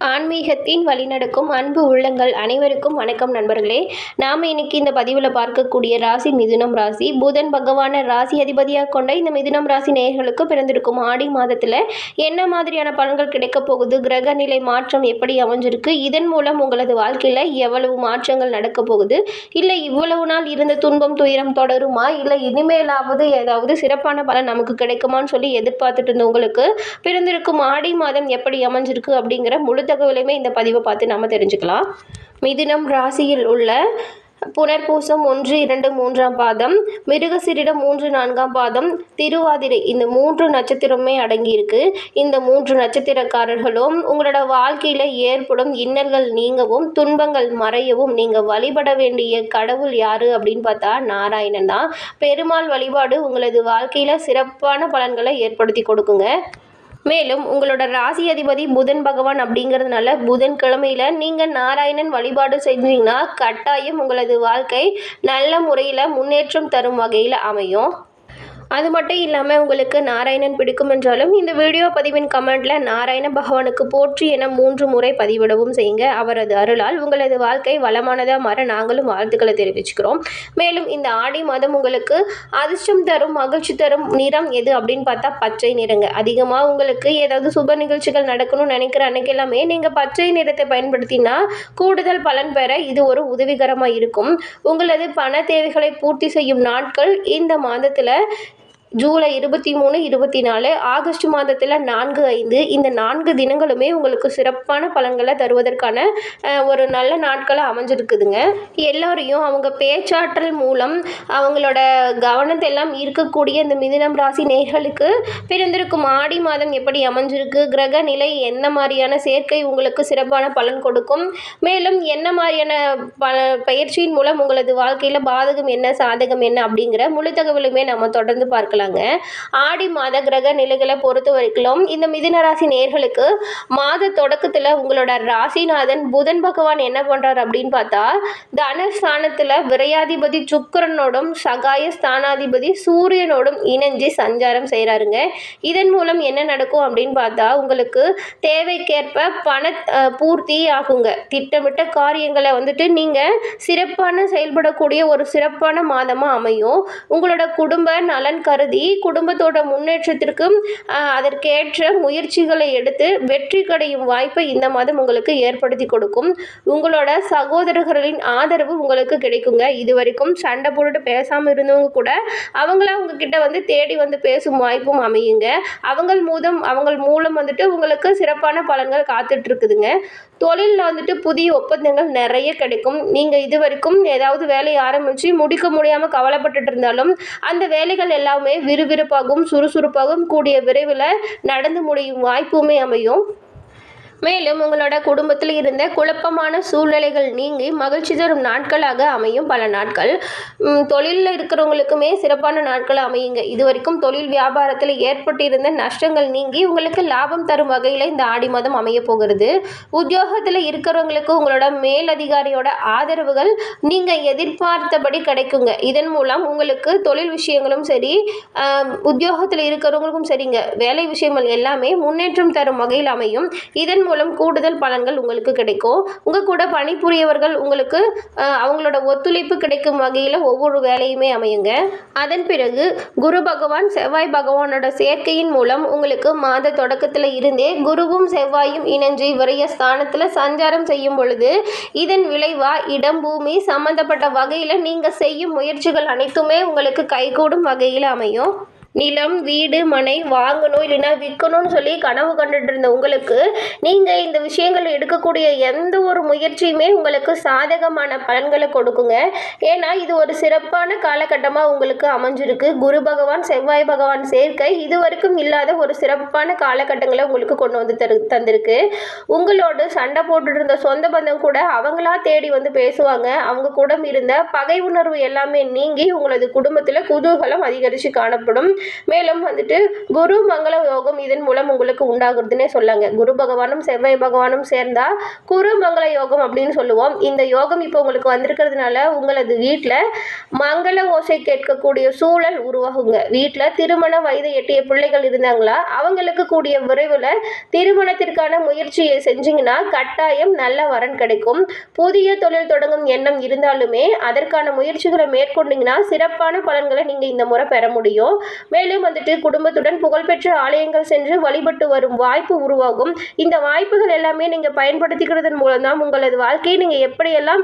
ஆன்மீகத்தின் வழிநடக்கும் அன்பு உள்ளங்கள் அனைவருக்கும் வணக்கம் நண்பர்களே. நாம் இன்னைக்கு இந்த பதிவில் பார்க்கக்கூடிய ராசி மிதுனம் ராசி. புதன் பகவானை ராசி அதிபதியாக கொண்ட இந்த மிதுனம் ராசி நேயர்களுக்கு பிறந்திருக்கும் ஆடி மாதத்தில் என்ன மாதிரியான பலன்கள் கிடைக்கப் போகுது? கிரக நிலை மாற்றம் எப்படி அமைஞ்சிருக்கு? இதன் மூலம் உங்களது வாழ்க்கையில் எவ்வளவு மாற்றங்கள் நடக்கப் போகுது? இல்லை இவ்வளவு நாள் இருந்த துன்பம் துயரம் தொடருமா? இல்லை இனிமேலாவது ஏதாவது சிறப்பான பலன் நமக்கு கிடைக்குமான்னு சொல்லி எதிர்பார்த்துட்டு இருந்தவங்களுக்கு பிறந்திருக்கும் ஆடி மாதம் எப்படி அமைஞ்சிருக்கு அப்படிங்கிற முழு தகவலையுமே இந்த பதிவை பார்த்து நம்ம தெரிஞ்சுக்கலாம். மிதினம் ராசியில் உள்ள புனர்பூசம் ஒன்று இரண்டு மூன்றாம் பாதம் மிருகசிரிடம் மூன்று நான்காம் பாதம் திருவாதிரை இந்த மூன்று நட்சத்திரமே அடங்கியிருக்கு. இந்த மூன்று நட்சத்திரக்காரர்களும் உங்களோட வாழ்க்கையில் ஏற்படும் இன்னல்கள் நீங்கவும் துன்பங்கள் மறையவும் நீங்கள் வழிபட வேண்டிய கடவுள் யாரு அப்படின்னு பார்த்தா நாராயணன் தான். பெருமாள் வழிபாடு உங்களது வாழ்க்கையில் சிறப்பான பலன்களை ஏற்படுத்தி கொடுக்குங்க. மேலும் உங்களோட ராசி அதிபதி புதன் பகவான் அப்படிங்கிறதுனால புதன் கிழமையில நீங்கள் நாராயணன் வழிபாடு செஞ்சீங்கன்னா கட்டாயம் உங்களது வாழ்க்கை நல்ல முறையில் முன்னேற்றம் தரும் வகையில் அமையும். அது மட்டும் இல்லாமல் உங்களுக்கு நாராயணன் பிடிக்கும் என்றாலும் இந்த வீடியோ பதிவின் கமெண்ட்ல நாராயண பகவானுக்கு போற்றி என மூன்று முறை பதிவிடவும் செய்யுங்க. அவரது அருளால் உங்களது வாழ்க்கை வளமானதாக மாற நாங்களும் வாழ்த்துக்களை தெரிவிச்சுக்கிறோம். மேலும் இந்த ஆடி மாதம் உங்களுக்கு அதிர்ஷ்டம் தரும் மகிழ்ச்சி தரும் நிறம் எது அப்படின்னு பார்த்தா பச்சை நிறங்க. அதிகமாக உங்களுக்கு ஏதாவது சுப நிகழ்ச்சிகள் நடக்கணும்னு நினைக்கிற அன்னைக்கு எல்லாமே நீங்கள் பச்சை நிறத்தை பயன்படுத்தினா கூடுதல் பலன் பெற இது ஒரு உதவிகரமாக இருக்கும். உங்களது பண தேவைகளை பூர்த்தி செய்யும் நாட்கள் இந்த மாதத்தில் ஜூலை இருபத்தி மூணு இருபத்தி நாலு ஆகஸ்ட் மாதத்தில் நான்கு ஐந்து. இந்த நான்கு தினங்களுமே உங்களுக்கு சிறப்பான பலன்களை தருவதற்கான ஒரு நல்ல நாட்களாக அமைஞ்சிருக்குதுங்க. எல்லோரையும் அவங்க பேச்சாற்றல் மூலம் அவங்களோட கவனத்தை எல்லாம் ஈர்க்கக்கூடிய இந்த மிதினம் ராசி நேர்களுக்கு பிறந்திருக்கும் ஆடி மாதம் எப்படி அமைஞ்சிருக்கு கிரக நிலை என்ன மாதிரியான சேர்க்கை உங்களுக்கு சிறப்பான பலன் கொடுக்கும் மேலும் என்ன மாதிரியான ப பயிற்சியின் மூலம் உங்களது வாழ்க்கையில் பாதகம் என்ன சாதகம் என்ன அப்படிங்கிற முழு தகவலுமே நம்ம தொடர்ந்து பார்க்கலாம். பார்க்கலாங்க ஆடி மாத கிரக நிலைகளை பொறுத்த வரைக்கும் இந்த மிதுன ராசி நேர்களுக்கு மாத தொடக்கத்தில் உங்களோட ராசிநாதன் புதன் பகவான் என்ன பண்ணுறார் அப்படின்னு பார்த்தா தனஸ்தானத்தில் விரையாதிபதி சுக்கரனோடும் சகாய ஸ்தானாதிபதி சூரியனோடும் இணைஞ்சு சஞ்சாரம் செய்கிறாருங்க இதன் மூலம் என்ன நடக்கும் அப்படின்னு பார்த்தா உங்களுக்கு தேவைக்கேற்ப பண பூர்த்தி ஆகுங்க. திட்டமிட்ட காரியங்களை வந்துட்டு நீங்கள் சிறப்பான செயல்படக்கூடிய ஒரு சிறப்பான மாதமாக அமையும். உங்களோட குடும்ப நலன் கருதி குடும்பத்தோட முன்னேற்றத்திற்கும் அதற்கேற்ற முயற்சிகளை எடுத்து வெற்றி கடையும் வாய்ப்பை இந்த மாதம் உங்களுக்கு ஏற்படுத்தி கொடுக்கும். உங்களோட சகோதரர்களின் ஆதரவு உங்களுக்கு கிடைக்குங்க. இது வரைக்கும் சண்டை போட்டுட்டு பேசாமல் இருந்தவங்க கூட அவங்கள உங்ககிட்ட வந்து தேடி வந்து பேசும் வாய்ப்பும் அமையுங்க. அவங்கள் மூலம் அவங்கள் மூலம் வந்துட்டு உங்களுக்கு சிறப்பான பலன்கள் காத்துட்டு இருக்குதுங்க. தொழிலில் வந்துட்டு புதிய ஒப்பந்தங்கள் நிறைய கிடைக்கும். நீங்கள் இது வரைக்கும் ஏதாவது வேலையை ஆரம்பித்து முடிக்க முடியாமல் கவலைப்பட்டுட்டு இருந்தாலும் அந்த வேலைகள் எல்லாமே விறுவிறுப்பாகவும் சுறுசுறுப்பாகவும் கூடிய விரைவில் நடந்து முடியும் வாய்ப்புமே அமையும். மேலும் உங்களோட குடும்பத்தில் இருந்த குழப்பமான சூழ்நிலைகள் நீங்கி மகிழ்ச்சி தரும் நாட்களாக அமையும் பல நாட்கள். தொழிலில் இருக்கிறவங்களுக்குமே சிறப்பான நாட்கள் அமையுங்க. இது வரைக்கும் தொழில் வியாபாரத்தில் ஏற்பட்டிருந்த நஷ்டங்கள் நீங்கி உங்களுக்கு லாபம் தரும் வகையில் இந்த ஆடி மாதம் அமைய போகிறது. உத்தியோகத்தில் இருக்கிறவங்களுக்கு உங்களோட மேலதிகாரியோட ஆதரவுகள் நீங்கள் எதிர்பார்த்தபடி கிடைக்குங்க. இதன் மூலம் உங்களுக்கு தொழில் விஷயங்களும் சரி உத்தியோகத்தில் இருக்கிறவங்களுக்கும் சரிங்க. வேலை விஷயங்கள் எல்லாமே முன்னேற்றம் தரும் வகையில் அமையும். இதன் மூலம் கூடுதல் பலன்கள் உங்களுக்கு கிடைக்கும். உங்கள் கூட பணிபுரியவர்கள் உங்களுக்கு அவங்களோட ஒத்துழைப்பு கிடைக்கும் வகையில் ஒவ்வொரு வேலையுமே அமையுங்க. அதன் பிறகு குரு பகவான் செவ்வாய் பகவானோட சேர்க்கையின் மூலம் உங்களுக்கு மாத தொடக்கத்தில் இருந்தே குருவும் செவ்வாயும் இணைஞ்சு விரைய ஸ்தானத்தில் சஞ்சாரம் செய்யும் பொழுது இதன் விளைவா இடம் பூமி சம்பந்தப்பட்ட வகையில் நீங்கள் செய்யும் முயற்சிகள் அனைத்துமே உங்களுக்கு கைகூடும் வகையில் அமையும். நிலம் வீடு மனை வாங்கணும் இல்லைன்னா விற்கணும்னு சொல்லி கனவு கண்டுட்டு இருந்த உங்களுக்கு நீங்கள் இந்த விஷயங்கள் எடுக்கக்கூடிய எந்த ஒரு முயற்சியுமே உங்களுக்கு சாதகமான பலன்களை கொடுக்குங்க. ஏன்னா இது ஒரு சிறப்பான காலகட்டமாக உங்களுக்கு அமைஞ்சிருக்கு. குரு பகவான் செவ்வாய் பகவான் சேர்க்கை இது வரைக்கும் இல்லாத ஒரு சிறப்பான காலகட்டங்களை உங்களுக்கு கொண்டு வந்து தரு தந்திருக்கு. உங்களோடு சண்டை போட்டுட்டு இருந்த சொந்த பந்தம் கூட அவங்களா தேடி வந்து பேசுவாங்க. அவங்க கூட இருந்த பகை உணர்வு எல்லாமே நீங்கி உங்களது குடும்பத்தில் குதூகலம் அதிகரித்து காணப்படும். மேலும் வந்துட்டு குரு மங்கள யோகம் இதன் மூலம் உங்களுக்கு உண்டாகுறதுன்னே சொல்லாங்க. குரு பகவானும் செவ்வாய் பகவானும் சேர்ந்தா குரு மங்கள யோகம் அப்படின்னு சொல்லுவோம். இந்த யோகம் இப்போ உங்களுக்கு வந்திருக்கிறதுனால உங்களது வீட்டில் மங்கள ஓசை கேட்கக்கூடிய சூழல் உருவாகுங்க. வீட்டில் திருமண வயதை எட்டிய பிள்ளைகள் இருந்தாங்களா அவங்களுக்கு கூடிய விரைவில் திருமணத்திற்கான முயற்சியை செஞ்சீங்கன்னா கட்டாயம் நல்ல வரன் கிடைக்கும். புதிய தொழில் தொடங்கும் எண்ணம் இருந்தாலுமே அதற்கான முயற்சிகளை மேற்கொண்டீங்கன்னா சிறப்பான பலன்களை நீங்கள் இந்த முறை பெற முடியும். மேலும் வந்துட்டு குடும்பத்துடன் புகழ்பெற்ற ஆலயங்கள் சென்று வழிபட்டு வரும் வாய்ப்பு உருவாகும். இந்த வாய்ப்புகள் எல்லாமே நீங்கள் பயன்படுத்திக்கிறதன் மூலம் தான் உங்களது வாழ்க்கையை நீங்கள் எப்படியெல்லாம்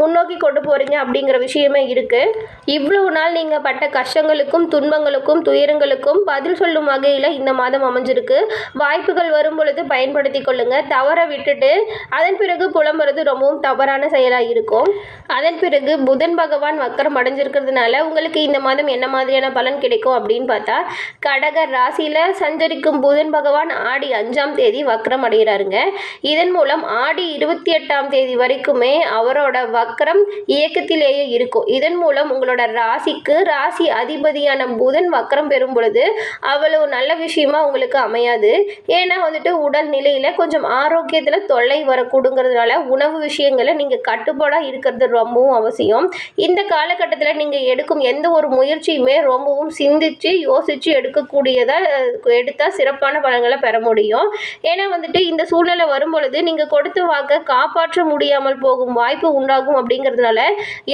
முன்னோக்கி கொண்டு போகிறீங்க அப்படிங்கிற விஷயமே இருக்குது இவ்வளவு நாள் நீங்கள் பட்ட கஷ்டங்களுக்கும் துன்பங்களுக்கும் துயரங்களுக்கும் பதில் சொல்லும் வகையில் இந்த மாதம் அமைஞ்சிருக்கு. வாய்ப்புகள் வரும் பொழுது பயன்படுத்தி கொள்ளுங்க. தவற விட்டுட்டு அதன் பிறகு புலம்புறது ரொம்பவும் தவறான செயலாக இருக்கும். அதன் பிறகு புதன் பகவான் வக்கரம் அடைஞ்சிருக்கிறதுனால உங்களுக்கு இந்த மாதம் என்ன மாதிரியான பலன் கிடைக்கும் அப்படின்னு பார்த்தா கடக ராசியில் சஞ்சரிக்கும் புதன் பகவான் ஆடி அஞ்சாம் தேதி வக்ரம் அடைகிறாருங்க. இதன் மூலம் ஆடி இருபத்தி எட்டாம் தேதி வரைக்குமே அவரோட வக்ரம் இயக்கத்திலேயே இருக்கும். இதன் மூலம் உங்களோட ராசிக்கு ராசி அதிபதியான புதன் வக்ரம் பெறும் பொழுது அவ்வளவு நல்ல விஷயமா உங்களுக்கு அமையாது. ஏன்னா வந்துட்டு உடல் நிலையில் கொஞ்சம் ஆரோக்கியத்தில் தொல்லை வரக்கூடுங்கிறதுனால உணவு விஷயங்களை நீங்கள் கட்டுப்பாடாக இருக்கிறது ரொம்பவும் அவசியம். இந்த காலகட்டத்தில் நீங்கள் எடுக்கும் எந்த ஒரு முயற்சியுமே ரொம்பவும் சிந்திச்சு யோசித்து எடுக்கக்கூடியதாக எடுத்தால் சிறப்பான பலன்களை பெற முடியும். ஏன்னா வந்துட்டு இந்த சூழ்நிலை வரும் பொழுது நீங்கள் கொடுத்த வாக்கை காப்பாற்ற முடியாமல் போகும் வாய்ப்பு உண்டாகும் அப்படிங்கிறதுனால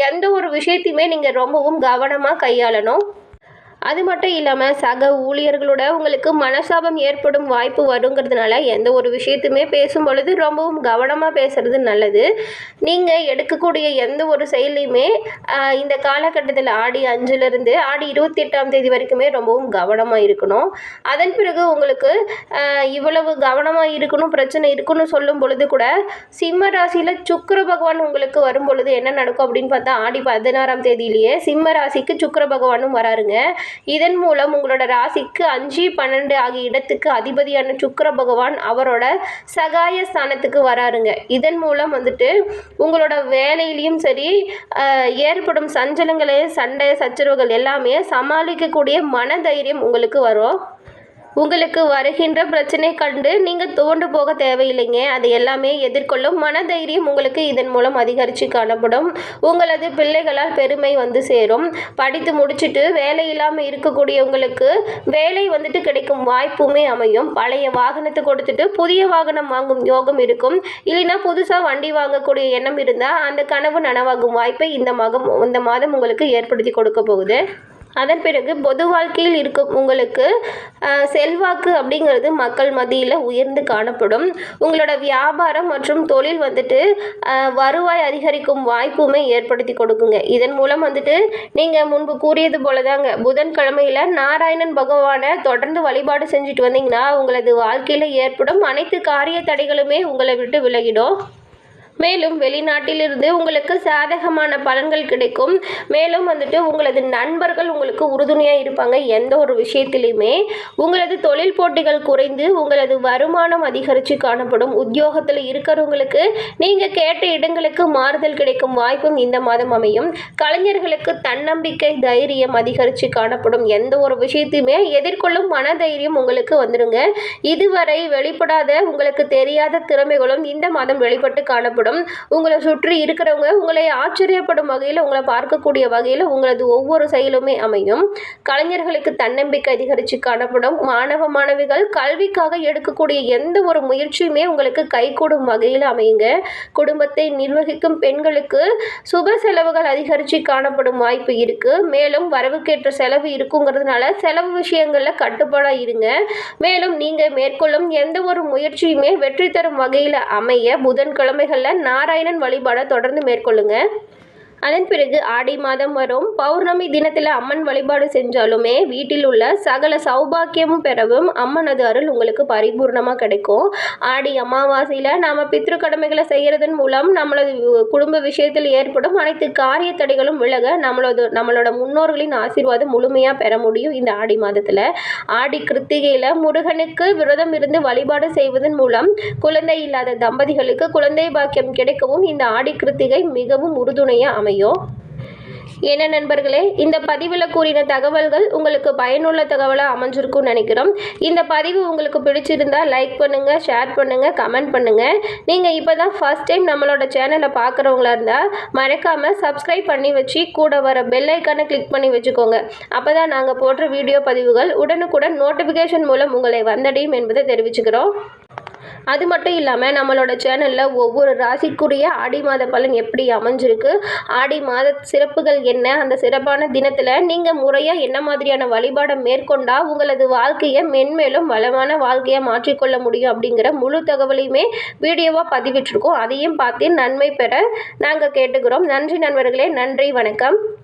எந்த ஒரு விஷயத்தையுமே நீங்கள் ரொம்பவும் கவனமாக கையாளணும். அது மட்டும் இல்லாமல் சக ஊழியர்களோட உங்களுக்கு மனசாபம் ஏற்படும் வாய்ப்பு வருங்கிறதுனால எந்த ஒரு விஷயத்தையுமே பேசும் பொழுது ரொம்பவும் கவனமாக பேசுறது நல்லது. நீங்கள் எடுக்கக்கூடிய எந்த ஒரு செயலையுமே இந்த காலகட்டத்தில் ஆடி அஞ்சுலேருந்து ஆடி இருபத்தி எட்டாம் தேதி வரைக்குமே ரொம்பவும் கவனமாக இருக்கணும். அதன் பிறகு உங்களுக்கு இவ்வளவு கவனமாக இருக்கணும் பிரச்சனை இருக்குன்னு சொல்லும் பொழுது கூட சிம்ம ராசியில் சுக்கர பகவான் உங்களுக்கு வரும் பொழுது என்ன நடக்கும் அப்படின்னு பார்த்தா ஆடி பதினாறாம் தேதியிலேயே சிம்ம ராசிக்கு சுக்கர பகவானும் வராருங்க. இதன் மூலம் உங்களோட ராசிக்கு அஞ்சு பன்னெண்டு ஆகிய இடத்துக்கு அதிபதியான சுக்கர பகவான் அவரோட சகாய ஸ்தானத்துக்கு வராருங்க. இதன் மூலம் வந்துட்டு உங்களோட வேலையிலையும் சரி ஏற்படும் சஞ்சலங்களையும் சண்டை சச்சரவுகள் எல்லாமே சமாளிக்கக்கூடிய மனதைரியம் உங்களுக்கு வரும். உங்களுக்கு வருகின்ற பிரச்சனை கண்டு நீங்கள் துவண்டு போக தேவையில்லைங்க. அது எல்லாமே எதிர்கொள்ளும் மனதைரியம் உங்களுக்கு இதன் மூலம் அதிகரித்து காணப்படும். உங்களது பிள்ளைகளால் பெருமை வந்து சேரும். படித்து முடிச்சுட்டு வேலை இல்லாமல் இருக்கக்கூடியவங்களுக்கு வேலை வந்துட்டு கிடைக்கும் வாய்ப்புமே அமையும். பழைய வாகனத்தை கொடுத்துட்டு புதிய வாகனம் வாங்கும் யோகம் இருக்கும். இல்லைன்னா புதுசாக வண்டி வாங்கக்கூடிய எண்ணம் இருந்தால் அந்த கனவு நனவாகும் வாய்ப்பை இந்த மாதம் இந்த மாதம் உங்களுக்கு ஏற்படுத்தி கொடுக்க போகுது. அதன் பிறகு பொது வாழ்க்கையில் இருக்கும் உங்களுக்கு செல்வாக்கு அப்படிங்கிறது மக்கள் மத்தியில் உயர்ந்து காணப்படும். உங்களோட வியாபாரம் மற்றும் தொழில் வந்துட்டு வருவாய் அதிகரிக்கும் வாய்ப்புமே ஏற்படுத்தி கொடுக்குங்க. இதன் மூலம் வந்துட்டு நீங்கள் முன்பு கூறியது போல தாங்க புதன்கிழமையில் நாராயணன் பகவானை தொடர்ந்து வழிபாடு செஞ்சுட்டு வந்தீங்கன்னா உங்களது வாழ்க்கையில் ஏற்படும் அனைத்து காரிய தடைகளுமே உங்களை விட்டு விலகிடும். மேலும் வெளிநாட்டிலிருந்து உங்களுக்கு சாதகமான பலன்கள் கிடைக்கும். மேலும் வந்துட்டு உங்களது நண்பர்கள் உங்களுக்கு உறுதுணையாக இருப்பாங்க எந்த ஒரு விஷயத்திலையுமே உங்களது தொழில் போட்டிகள் குறைந்து உங்களது வருமானம் அதிகரித்து காணப்படும். உத்தியோகத்தில் இருக்கிறவங்களுக்கு நீங்கள் கேட்ட இடங்களுக்கு மாறுதல் கிடைக்கும் வாய்ப்பும் இந்த மாதம் அமையும். கலைஞர்களுக்கு தன்னம்பிக்கை தைரியம் அதிகரித்து காணப்படும். எந்த ஒரு விஷயத்தையுமே எதிர்கொள்ளும் மனதைரியம் உங்களுக்கு வந்துடுங்க இதுவரை வெளிப்படாத உங்களுக்கு தெரியாத திறமைகளும் இந்த மாதம் வெளிப்பட்டு காணப்படும். உங்களை சுற்றி இருக்கிறவங்க உங்களை ஆச்சரியப்படும் வகையில் உங்களை பார்க்கக்கூடிய வகையில் உங்களது ஒவ்வொரு செயலுமே அமையும். கலைஞர்களுக்கு தன்னம்பிக்கை அதிகரித்து காணப்படும். மாணவ மாணவிகள் கல்விக்காக எடுக்கக்கூடிய எந்த ஒரு முயற்சியுமே உங்களுக்கு கைகூடும் வகையில் அமையுங்க. குடும்பத்தை நிர்வகிக்கும் பெண்களுக்கு சுப செலவுகள் அதிகரித்து காணப்படும் வாய்ப்பு இருக்குது மேலும் வரவுக்கேற்ற செலவு இருக்குங்கிறதுனால செலவு விஷயங்களில் கட்டுப்பாடாக இருங்க. மேலும் நீங்கள் மேற்கொள்ளும் எந்த ஒரு முயற்சியுமே வெற்றி தரும் வகையில் அமைய புதன்கிழமைகளில் நாராயணன் வழிபாடை தொடர்ந்து மேற்கொள்ளுங்க. அதன் பிறகு ஆடி மாதம் வரும். பௌர்ணமி தினத்தில் அம்மன் வழிபாடு செஞ்சாலுமே வீட்டில் உள்ள சகல சௌபாக்கியமும் பெறவும் அம்மனது அருள் உங்களுக்கு பரிபூர்ணமாக கிடைக்கும். ஆடி அமாவாசையில் நாம் பித்ரு கடமைகளை செய்கிறதன் மூலம் நம்மளது குடும்ப விஷயத்தில் ஏற்படும் அனைத்து காரிய தடைகளும் விலக நம்மளது நம்மளோட முன்னோர்களின் ஆசீர்வாதம் முழுமையாக பெற முடியும் இந்த ஆடி மாதத்தில். ஆடி கிருத்திகையில் முருகனுக்கு விரதம் இருந்து வழிபாடு செய்வதன் மூலம் குழந்தை இல்லாத தம்பதிகளுக்கு குழந்தை பாக்கியம் கிடைக்கவும் இந்த ஆடி கிருத்திகை மிகவும் உறுதுணையாக அமையும் என்ன நண்பர்களே இந்த பதிவில் கூறின தகவல்கள் உங்களுக்கு பயனுள்ள தகவலாக அமைஞ்சிருக்கும்னு நினைக்கிறோம். இந்த பதிவு உங்களுக்கு பிடிச்சிருந்தா லைக் பண்ணுங்கள் ஷேர் பண்ணுங்கள் கமெண்ட் பண்ணுங்கள் நீங்கள் இப்போ தான் ஃபஸ்ட் டைம் நம்மளோட சேனலை பார்க்குறவங்களா இருந்தால் மறக்காமல் சப்ஸ்கிரைப் பண்ணி வச்சு கூட வர பெல் ஐக்கானை கிளிக் பண்ணி வச்சுக்கோங்க. அப்போ தான் நாங்கள் போடுற வீடியோ பதிவுகள் உடனுக்குடன் நோட்டிஃபிகேஷன் மூலம் உங்களை வந்தடையும் என்பதை தெரிவிச்சுக்கிறோம். அது மட்டும் இல்லாமல் நம்மளோட சேனலில் ஒவ்வொரு ராசிக்குரிய ஆடி மாத பலன் எப்படி அமைஞ்சிருக்கு? ஆடி மாத சிறப்புகள் என்ன? அந்த சிறப்பான தினத்தில் நீங்கள் முறையாக என்ன மாதிரியான வழிபாடை மேற்கொண்டால் உங்களது வாழ்க்கையை மென்மேலும் வளமான வாழ்க்கையை மாற்றிக்கொள்ள முடியும் அப்படிங்கிற முழு தகவலையுமே வீடியோவாக பதிவிட்டிருக்கோம். அதையும் பார்த்து நன்மை பெற நாங்கள் கேட்டுக்கிறோம். நன்றி நண்பர்களே. நன்றி. வணக்கம்.